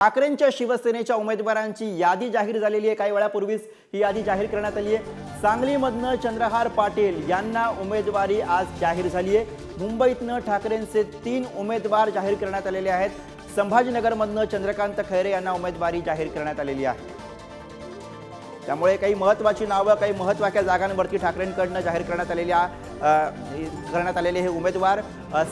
ठाकरेंच्या शिवसेनेच्या उमेदवारांची यादी जाहीर झालेली आहे. काही वेळापूर्वीच ही यादी जाहीर करण्यात आली आहे. सांगलीमधनं चंद्रहार पाटील यांना उमेदवारी आज जाहीर झाली आहे. मुंबईतनं ठाकरेंचे तीन उमेदवार जाहीर करण्यात आलेले आहेत. संभाजीनगरमधनं चंद्रकांत खैरे यांना उमेदवारी जाहीर करण्यात आलेली आहे. त्यामुळे काही महत्त्वाची नावं काही महत्त्वाच्या जागांवरती ठाकरेंकडनं जाहीर करण्यात आलेल्या करण्यात आलेले हे उमेदवार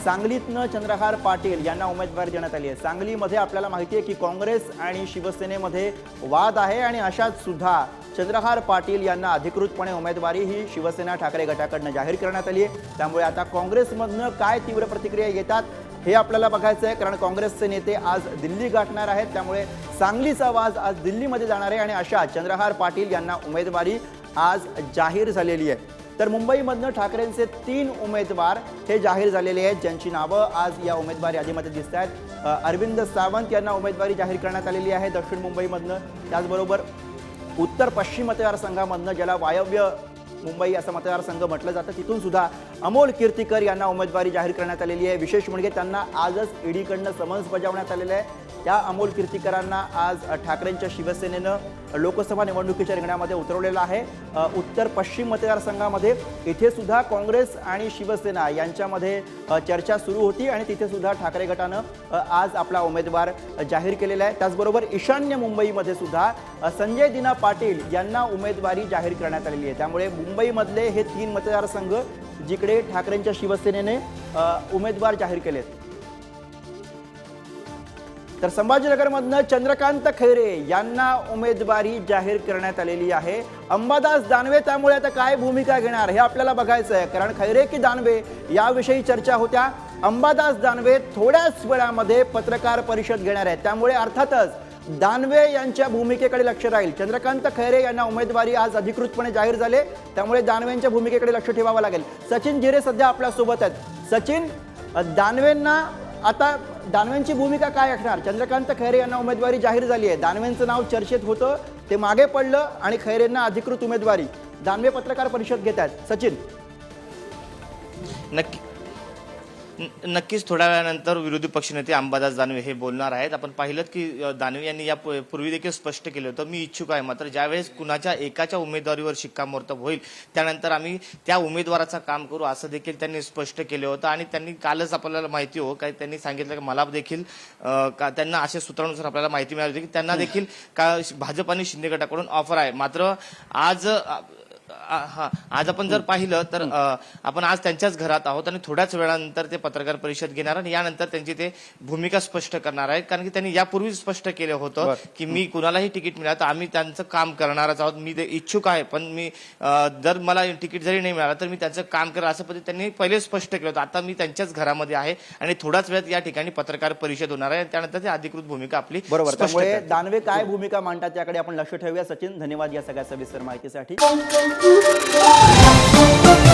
सांगलीतनं चंद्रहार पाटील यांना उमेदवारी देण्यात आली आहे. सांगलीमध्ये आपल्याला माहिती आहे की काँग्रेस आणि शिवसेनेमध्ये वाद आहे आणि अशात सुद्धा चंद्रहार पाटील यांना अधिकृतपणे उमेदवारी ही शिवसेना ठाकरे गटाकडनं जाहीर करण्यात आली आहे. त्यामुळे आता काँग्रेसमधनं काय तीव्र प्रतिक्रिया येतात हे आपल्याला बघायचं आहे कारण काँग्रेसचे नेते आज दिल्ली गाठणार आहेत. त्यामुळे सांगलीचा आवाज आज दिल्लीमध्ये जाणार आहे आणि अशा चंद्रहार पाटील यांना उमेदवारी आज जाहीर झालेली आहे. तर मुंबईमधनं ठाकरेंचे तीन उमेदवार हे जाहीर झालेले आहेत ज्यांची नावं आज या उमेदवार यादीमध्ये दिसत आहेत. अरविंद सावंत यांना उमेदवारी जाहीर करण्यात आलेली आहे दक्षिण मुंबईमधनं. त्याचबरोबर उत्तर पश्चिम मतदारसंघामधनं ज्याला वायव्य मुंबई असं मतदारसंघ म्हटलं जातं. तिथून सुद्धा अमोल कीर्तीकर यांना उमेदवारी जाहीर करण्यात आलेली आहे. विशेष म्हणजे त्यांना आजच ईडीकडनं समन्स बजावण्यात आलेलं आहे. त्या अमोल कीर्तीकरांना आज ठाकरेंच्या शिवसेनेनं लोकसभा निवडणुकीच्या रिंगणामध्ये उतरवलेलं आहे. उत्तर पश्चिम मतदारसंघामध्ये इथे सुद्धा काँग्रेस आणि शिवसेना यांच्यामध्ये चर्चा सुरू होती आणि तिथे सुद्धा ठाकरे गटानं आज आपला उमेदवार जाहीर केलेला आहे. त्याचबरोबर ईशान्य मुंबईमध्ये सुद्धा संजय दिना पाटील यांना उमेदवारी जाहीर करण्यात आलेली आहे. त्यामुळे मुंबईमधले हे तीन मतदारसंघ जिकडे ठाकरेंच्या शिवसेनेने उमेदवार जाहीर केलेत. तर संभाजीनगरमधनं चंद्रकांत खैरे यांना उमेदवारी जाहीर करण्यात आलेली आहे. अंबादास दानवे त्यामुळे आता काय भूमिका घेणार हे आपल्याला बघायचं आहे. कारण खैरे की दानवे याविषयी चर्चा होत्या. अंबादास दानवे थोड्याच वेळामध्ये पत्रकार परिषद घेणार आहेत. त्यामुळे अर्थातच दानवे यांच्या भूमिकेकडे लक्ष राहील. चंद्रकांत खैरे यांना उमेदवारी आज अधिकृतपणे जाहीर झाले. त्यामुळे दानवेंच्या भूमिकेकडे लक्ष ठेवावं लागेल. सचिन जिरे सध्या आपल्यासोबत आहेत. सचिन दानवेंना आता दानवेंची भूमिका काय असणार? चंद्रकांत खैरे यांना उमेदवारी जाहीर झाली आहे. दानवेंचं नाव चर्चेत होतं ते मागे पडलं आणि खैरेंना अधिकृत उमेदवारी. दानवे पत्रकार परिषद घेत आहेत. सचिन. नक्की. नक्कीच थोड्या वेळानंतर विरोधी पक्षनेते अंबादास दानवे हे बोलणार आहेत. आपण पाहिलं की दानवे यांनी या पूर्वी देखील स्पष्ट केलं होतं मी इच्छुक आहे मात्र ज्यावेळेस कुणाच्या एकाच्या उमेदवारीवर शिक्कामोर्तब होईल त्यानंतर आम्ही त्या उमेदवाराचं काम करू असं देखील त्यांनी स्पष्ट केलं होतं. आणि त्यांनी कालच आपल्याला माहिती हो काय त्यांनी सांगितलं की मला देखील का त्यांना अशा सूत्रानुसार आपल्याला माहिती मिळाली होती की त्यांना देखील का भाजप आणि शिंदे गटाकडून ऑफर आहे. मात्र आज हा. आज आपण जर पाहिलं तर आपण आज त्यांच्याच घरात आहोत आणि थोड्याच वेळानंतर ते पत्रकार परिषद घेणार आणि यानंतर त्यांची ते भूमिका स्पष्ट करणार आहेत. कारण की त्यांनी यापूर्वी स्पष्ट केलं होतं की मी कुणालाही तिकीट मिळालं तर आम्ही त्यांचं काम करणारच आहोत. मी ते इच्छुक आहे पण मी जर मला तिकीट जरी नाही मिळालं तर मी त्यांचं काम करेल असं पद्धती त्यांनी पहिले स्पष्ट केलं होतं. आता मी त्यांच्याच घरामध्ये आहे आणि थोड्याच वेळात या ठिकाणी पत्रकार परिषद होणार आहे आणि त्यानंतर ते अधिकृत भूमिका आपली बरोबर. स्पष्ट त्यामुळे. दानवे काय भूमिका मांडतात त्याकडे आपण लक्ष ठेवूया. सचिन धन्यवाद या सगळ्या सविस्तर माहितीसाठी. Oh, oh,